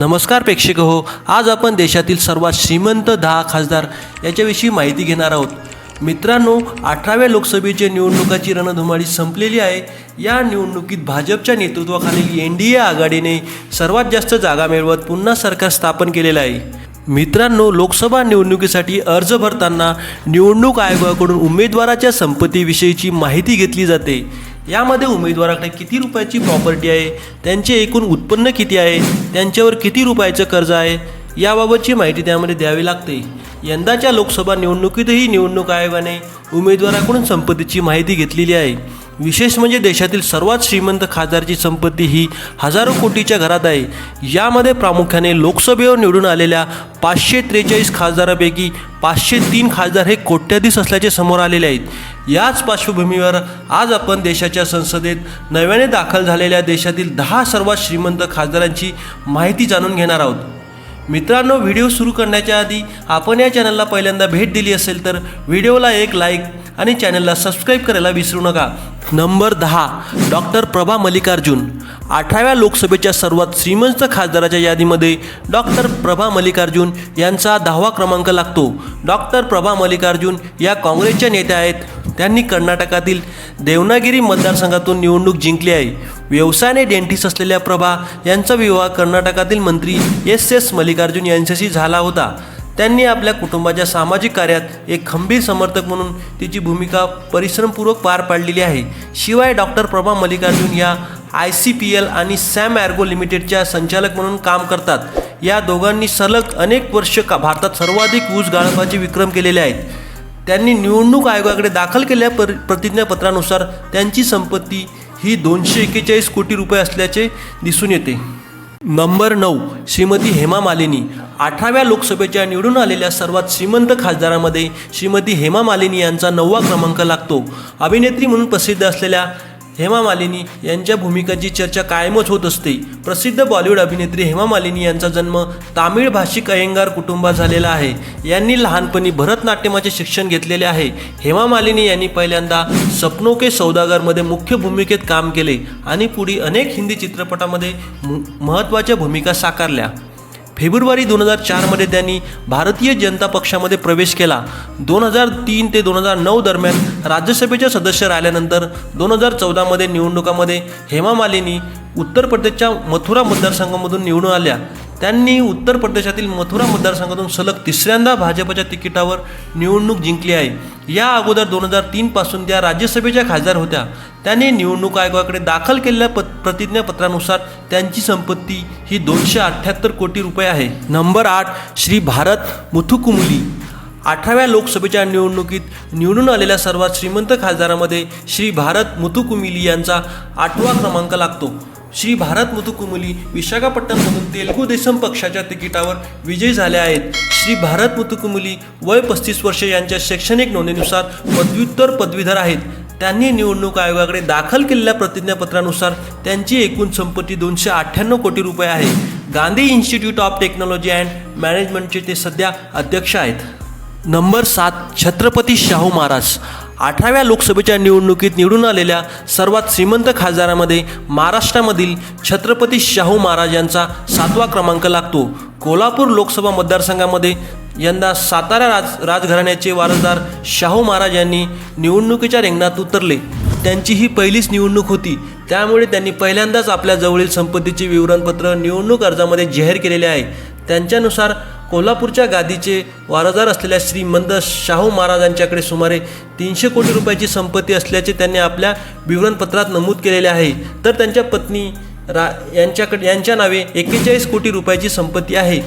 नमस्कार प्रेक्षक हो आज आपण देशातील सर्वात श्रीमंत दहा खासदार याच्याविषयी माहिती घेणार आहोत. मित्रांनो अठराव्या लोकसभेच्या निवडणुकाची रणधुमाळी संपलेली आहे. या निवडणुकीत भाजपच्या नेतृत्वाखालील एन डी ए आघाडीने सर्वात जास्त जागा मिळवत पुन्हा सरकार स्थापन केलेलं आहे. मित्रांनो लोकसभा निवडणुकीसाठी अर्ज भरताना निवडणूक आयोगाकडून उमेदवाराच्या संपत्तीविषयीची माहिती घेतली जाते. यामध्ये उमेदवाराकडे किती रुपयाची प्रॉपर्टी आहे? त्यांचे एकूण उत्पन्न किती आहे? त्यांच्यावर किती रुपयाचं कर्ज आहे? याबाबतची माहिती त्यामध्ये द्यावी लागते. यंदाच्या लोकसभा निवडणुकीतही निवडणूक आयोगाने उमेदवाराकडून संपत्तीची माहिती घेतलेली आहे. विशेष म्हणजे देशातील सर्वात श्रीमंत खासदारची संपत्ती ही हजारो कोटीच्या घरात आहे. यामध्ये प्रामुख्याने लोकसभेवर निवडून आलेल्या पाचशे त्रेचाळीस खासदारापैकी पाचशे तीन खासदार हे कोट्याधीश असल्याचे समोर आलेले आहेत. याच पार्श्वभूमीवर आज आपण देशाच्या संसदेत नव्याने दाखल झालेल्या देशातील दहा सर्वात श्रीमंत खासदारांची माहिती जाणून घेणार आहोत. मित्रांनो व्हिडिओ सुरू करण्याच्या आधी आपण या चॅनलला पहिल्यांदा भेट दिली असेल तर व्हिडिओला एक लाईक आणि चॅनलला सबस्क्राईब करायला विसरू नका. नंबर दहा डॉक्टर प्रभा मल्लिकार्जुन. अठराव्या लोकसभेच्या सर्वात श्रीमंत खासदाराच्या यादीमध्ये डॉक्टर प्रभा मल्लिकार्जुन यांचा दहावा क्रमांक लागतो. डॉक्टर प्रभा मल्लिकार्जुन या काँग्रेसच्या नेत्या आहेत. त्यांनी कर्नाटकातील देवनागिरी मतदारसंघातून निवडणूक जिंकली आहे. व्यवसायाने डेंटिस्ट असलेल्या प्रभा यांचा विवाह कर्नाटकातील मंत्री एस एस मल्लिकार्जुन यांच्याशी झाला होता. त्यांनी आपल्या कुटुंबाच्या सामाजिक कार्यात एक खंबीर समर्थक म्हणून तिची भूमिका परिश्रमपूर्वक पार पाडलेली आहे. शिवाय डॉक्टर प्रभा मल्लिकार्जुन या आय सी पी एल आणि सॅम ॲर्गो लिमिटेडच्या संचालक म्हणून काम करतात. या दोघांनी सलग अनेक वर्ष का भारतात सर्वाधिक ऊस गाळपाचे विक्रम केलेले आहेत. त्यांनी निवडणूक आयोगाकडे दाखल केलेल्या पर प्रतिज्ञापत्रानुसार त्यांची संपत्ती ही दोनशे एक्केचाळीस कोटी रुपये असल्याचे दिसून येते. नंबर नऊ श्रीमती हेमा मालिनी. अठराव्या लोकसभेच्या निवडून आलेल्या सर्वात श्रीमंत खासदारामध्ये श्रीमती हेमा मालिनी यांचा नववा क्रमांक लागतो. अभिनेत्री म्हणून प्रसिद्ध असलेल्या हेमा मालिनी यांच्या भूमिकांची चर्चा कायमच होत असते. प्रसिद्ध बॉलिवूड अभिनेत्री हेमा मालिनी यांचा जन्म तामिळ भाषिक अयंगार कुटुंबात झालेला आहे. यांनी लहानपणी भरतनाट्यमाचे शिक्षण घेतलेले आहे. हेमा मालिनी यांनी पहिल्यांदा सपनो के सौदागरमध्ये मुख्य भूमिकेत काम केले आणि पुढे अनेक हिंदी चित्रपटामध्ये महत्त्वाच्या भूमिका साकारल्या. फेब्रुवारी दोन हजार चारमध्ये त्यांनी भारतीय जनता पक्षामध्ये प्रवेश केला. दोन हजार तीन ते दोन हजार नऊ दरम्यान राज्यसभेच्या सदस्य राहिल्यानंतर दोन हजार चौदामध्ये निवडणुकामध्ये हेमा मालिनी उत्तर प्रदेशच्या मथुरा मतदारसंघामधून निवडून आल्या. त्यांनी उत्तर प्रदेशातील मथुरा मतदारसंघातून सलग तिसऱ्यांदा भाजपच्या तिकिटावर निवडणूक जिंकली आहे. या अगोदर दोन हजार तीनपासून त्या राज्यसभेच्या खासदार होत्या त्यांनी निवडणूक आयोगाकडे दाखल केलेल्या प प्रतिज्ञापत्रानुसार त्यांची संपत्ती ही दोनशे अठ्ठ्याहत्तर कोटी रुपये आहे. नंबर आठ श्री भारत मुथुकुमुली. अठराव्या लोकसभेच्या निवडणुकीत निवडून आलेल्या सर्वात श्रीमंत खासदारामध्ये श्री भारत मुथुकुमिली यांचा आठवा क्रमांक लागतो. श्री भारत मुथुकुमुली विशाखापट्टणमधून तेलुगू देशम पक्षाच्या तिकिटावर विजयी झाल्या आहेत. श्री भारत मुथुकुमुली वय पस्तीस वर्षे यांच्या शैक्षणिक नोंदणीनुसार पदव्युत्तर पदवीधर आहेत. त्यांनी निवडणूक आयोगाकडे दाखल केलेल्या प्रतिज्ञापत्रानुसार त्यांची एकूण संपत्ती दोनशे अठ्ठ्याण्णव कोटी रुपये आहे. Gandhi institute of technology and मॅनेजमेंटचे ते सध्या अध्यक्ष आहेत. नंबर सात छत्रपती शाहू महाराज. अठराव्या लोकसभेच्या निवडणुकीत निवडून आलेल्या सर्वात श्रीमंत खासदारामध्ये महाराष्ट्रामधील छत्रपती शाहू महाराज यांचा सातवा क्रमांक लागतो. कोल्हापूर लोकसभा मतदारसंघामध्ये यंदा सातारा राज राजघराण्याचे वारसदार शाहू महाराज यांनी निवडणुकीच्या रिंगणात उतरले. त्यांची ही पहिलीच निवडणूक होती. त्यामुळे त्यांनी पहिल्यांदाच आपल्या जवळील संपत्तीचे विवरणपत्र निवडणूक अर्जामध्ये जाहीर केलेले आहे. त्यांच्यानुसार कोल्हापूरच्या गादीचे वारसदार असलेल्या श्रीमंत शाहू महाराजांच्याकडे सुमारे तीनशे कोटी रुपयाची संपत्ती असल्याचे त्यांनी आपल्या विवरणपत्रात नमूद केलेले आहे. तर त्यांच्या पत्नी रा यांच्याकडे यांच्या नावे एक्केचाळीस कोटी रुपयाची संपत्ती आहे.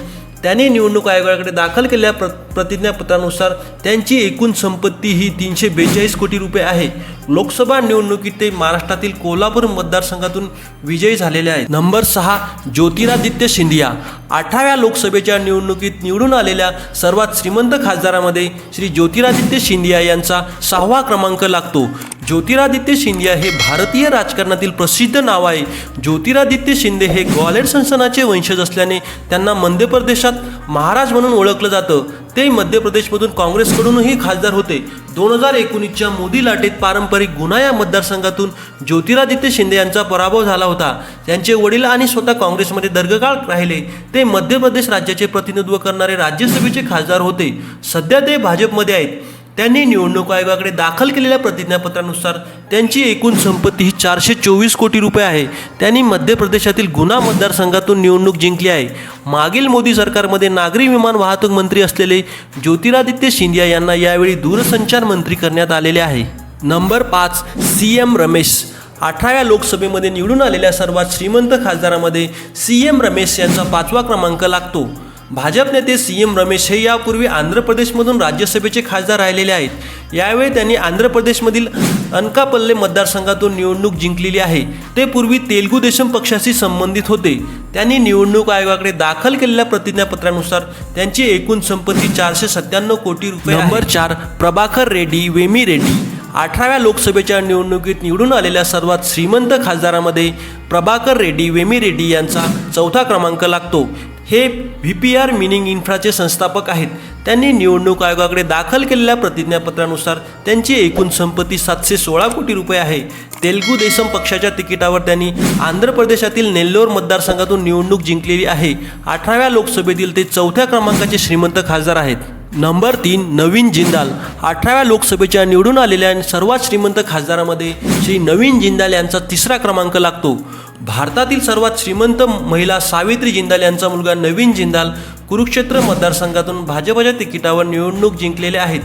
त्यांनी निवडणूक आयोगाकडे दाखल केलेल्या प्र प्रतिज्ञापत्रानुसार त्यांची एकूण संपत्ती ही तीनशे बेचाळीस कोटी रुपये आहे. लोकसभा निवडणुकीत ते महाराष्ट्रातील कोल्हापूर मतदारसंघातून विजयी झालेले आहेत. नंबर सहा ज्योतिरादित्य सिंधिया अठराव्या लोकसभेच्या निवडणुकीत निवडून आलेल्या सर्वात श्रीमंत खासदारामध्ये श्री ज्योतिरादित्य सिंधिया यांचा सहावा क्रमांक लागतो. ज्योतिरादित्य शिंदे हे भारतीय राजकारणातील प्रसिद्ध नाव आहे. ज्योतिरादित्य शिंदे हे ग्वालेर संस्थानाचे वंशज असल्याने त्यांना मध्य प्रदेशात महाराज म्हणून ओळखलं जातं. ते मध्य प्रदेशमधून काँग्रेसकडूनही खासदार होते. दोन हजार एकोणीसच्या मोदी लाटेत पारंपरिक गुन्हा या मतदारसंघातून ज्योतिरादित्य शिंदे यांचा पराभव झाला होता. त्यांचे वडील आणि स्वतः काँग्रेसमध्ये दीर्घकाळ राहिले. ते मध्य प्रदेश राज्याचे प्रतिनिधित्व करणारे राज्यसभेचे खासदार होते. सध्या ते भाजपमध्ये आहेत. त्यांनी निवडणूक आयोगाकडे दाखल केलेल्या प्रतिज्ञापत्रानुसार त्यांची एकूण संपत्ती ही चारशे चोवीस कोटी रुपये आहे. त्यांनी मध्य प्रदेशातील गुन्हा मतदारसंघातून निवडणूक जिंकली आहे. मागील मोदी सरकारमध्ये नागरी विमान वाहतूक मंत्री असलेले ज्योतिरादित्य सिंधिया यांना यावेळी दूरसंचार मंत्री करण्यात आलेले आहे. नंबर पाच सी एम रमेश. अठराव्या लोकसभेमध्ये निवडून आलेल्या सर्वात श्रीमंत खासदारामध्ये सी एम रमेश यांचा पाचवा क्रमांक लागतो. भाजप नेते सी एम रमेश हे यापूर्वी आंध्र प्रदेशमधून राज्यसभेचे खासदार राहिलेले आहेत. यावेळी त्यांनी आंध्र प्रदेशमधील अनकापल्ले मतदारसंघातून निवडणूक जिंकलेली आहे. ते पूर्वी तेलुगू देशम पक्षाशी संबंधित होते. त्यांनी निवडणूक आयोगाकडे दाखल केलेल्या प्रतिज्ञापत्रानुसार त्यांची एकूण संपत्ती चारशे सत्त्याण्णव कोटी रुपये नंबर चार प्रभाकर रेड्डी वेमी रेड्डी. अठराव्या लोकसभेच्या निवडणुकीत निवडून आलेल्या सर्वात श्रीमंत खासदारामध्ये प्रभाकर रेड्डी वेमी रेड्डी यांचा चौथा क्रमांक लागतो. हे व्ही पी आर मिनिंग इन्फ्राचे संस्थापक आहेत. त्यांनी निवडणूक आयोगाकडे दाखल केलेल्या प्रतिज्ञापत्रानुसार त्यांची एकूण संपत्ती सातशे सोळा कोटी रुपये आहे. तेलगू देसम पक्षाच्या तिकिटावर त्यांनी आंध्र प्रदेशातील नेल्लोर मतदारसंघातून निवडणूक जिंकलेली आहे. अठराव्या लोकसभेतील ते चौथ्या क्रमांकाचे श्रीमंत खासदार आहेत. नंबर तीन नवीन जिंदाल. अठराव्या लोकसभेच्या निवडून आलेल्या सर्वात श्रीमंत खासदारामध्ये श्री नवीन जिंदाल यांचा तिसरा क्रमांक लागतो. भारतातील सर्वात श्रीमंत महिला सावित्री जिंदाल यांचा मुलगा नवीन जिंदाल कुरुक्षेत्र मतदारसंघातून भाजपच्या तिकिटावर निवडणूक जिंकलेले आहेत.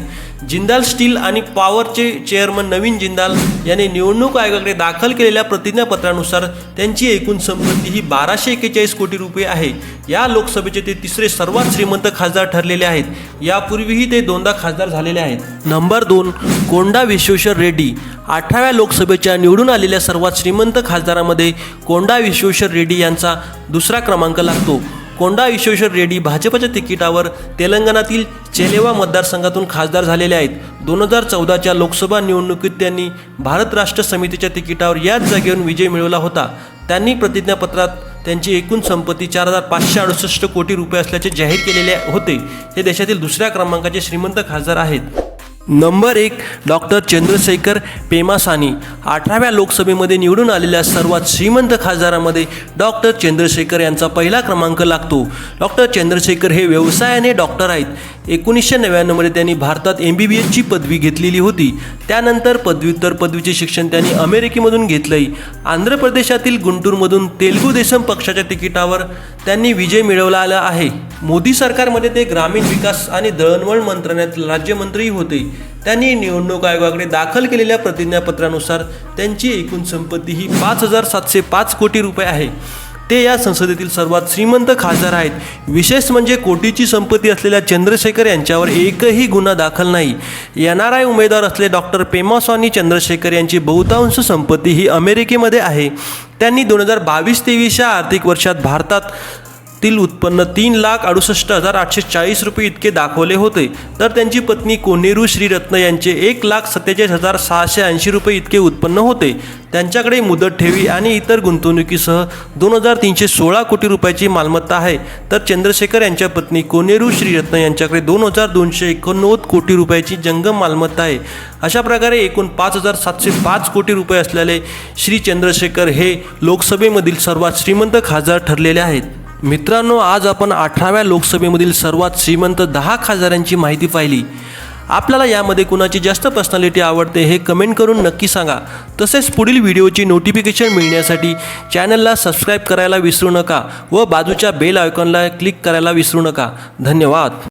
जिंदाल स्टील आणि पॉवरचे चेअरमन नवीन जिंदाल यांनी निवडणूक आयोगाकडे दाखल केलेल्या प्रतिज्ञापत्रानुसार त्यांची एकूण संपत्ती ही बाराशे एक्केचाळीस कोटी रुपये आहे. या लोकसभेचे ते तिसरे सर्वात श्रीमंत खासदार ठरलेले आहेत. यापूर्वीही ते दोनदा खासदार झालेले आहेत. नंबर दोन कोंडा विश्वेश्वर रेड्डी. अठराव्या लोकसभेच्या निवडून आलेल्या सर्वात श्रीमंत खासदारामध्ये कोंडा विश्वेश्वर रेड्डी यांचा दुसरा क्रमांक लागतो. कोंडा विश्वेश्वर रेड्डी भाजपच्या तिकिटावर तेलंगणातील चेलेवा मतदारसंघातून खासदार झालेले आहेत. दोन हजार चौदाच्या लोकसभा निवडणुकीत त्यांनी भारत राष्ट्र समितीच्या तिकिटावर याच जागेवरून विजय मिळवला होता. त्यांनी प्रतिज्ञापत्रात त्यांची एकूण संपत्ती चार हजार पाचशे अडुसष्ट कोटी रुपये असल्याचे जाहीर केलेले होते. हे देशातील दुसऱ्या क्रमांकाचे श्रीमंत खासदार आहेत. नंबर एक डॉक्टर चंद्रशेखर पेमासानी अठराव्या लोकसभेमध्ये निवडून आलेल्या सर्वात श्रीमंत खासदारामध्ये डॉक्टर चंद्रशेखर यांचा पहिला क्रमांक लागतो. डॉक्टर चंद्रशेखर हे व्यवसायाने डॉक्टर आहेत. एकोणीसशे नव्याण्णवमध्ये त्यांनी भारतात एम बी बी एसची पदवी घेतलेली होती. त्यानंतर पदव्युत्तर पदवीचे शिक्षण त्यांनी अमेरिकेमधून घेतलंय. आंध्र प्रदेशातील गुंटूरमधून तेलुगू देशम पक्षाच्या तिकिटावर त्यांनी विजय मिळवला आला आहे. मोदी सरकारमध्ये ते ग्रामीण विकास आणि दळणवळण मंत्रालयात राज्यमंत्रीही होते. त्यांनी निवडणूक आयोगाकडे दाखल केलेल्या प्रतिज्ञापत्रानुसार त्यांची एकूण संपत्ती ही पाच हजार सातशे पाच कोटी रुपये आहे. ते या संसदेतील सर्वात श्रीमंत खासदार आहेत. विशेष म्हणजे कोटीची संपत्ती असलेल्या चंद्रशेखर यांच्यावर एकही गुन्हा दाखल नाही. एन आर आय उमेदवार असले डॉक्टर पेमास्वामी चंद्रशेखर यांची बहुतांश संपत्ती ही अमेरिकेमध्ये आहे. त्यांनी दोन हजार बावीस तेवीसच्या आर्थिक वर्षात भारतात तील उत्पन्न तीन लाख अडुसष्ट हजार आठशे चाळीस रुपये इतके दाखवले होते. तर त्यांची पत्नी कोनेरू श्रीरत्न यांचे एक लाख सत्तेचाळीस हजार सहाशे ऐंशी रुपये इतके उत्पन्न होते. त्यांच्याकडे मुदत ठेवी आणि इतर गुंतवणुकीसह दोन हजार तीनशे सोळा कोटी रुपयाची मालमत्ता आहे. तर चंद्रशेखर यांच्या पत्नी कोनेरू श्रीरत्न यांच्याकडे दोन हजार दोनशे एकोणनव्वद कोटी रुपयाची जंगम मालमत्ता आहे. अशा प्रकारे एकूण पाच हजार सातशे पाच कोटी रुपये असलेले श्री चंद्रशेखर हे लोकसभेमधील सर्वात श्रीमंत खासदार ठरलेले आहेत. मित्रांनो आज आपण अठराव्या लोकसभेमधील सर्वात श्रीमंत दहा खासदारांची माहिती पाहिली. आपल्याला यामध्ये कुणाची जास्त पर्सनॅलिटी आवडते हे कमेंट करून नक्की सांगा. तसेच पुढील व्हिडिओची नोटिफिकेशन मिळण्यासाठी चॅनलला सबस्क्राईब करायला विसरू नका व बाजूच्या बेल आयकॉनला क्लिक करायला विसरू नका. धन्यवाद.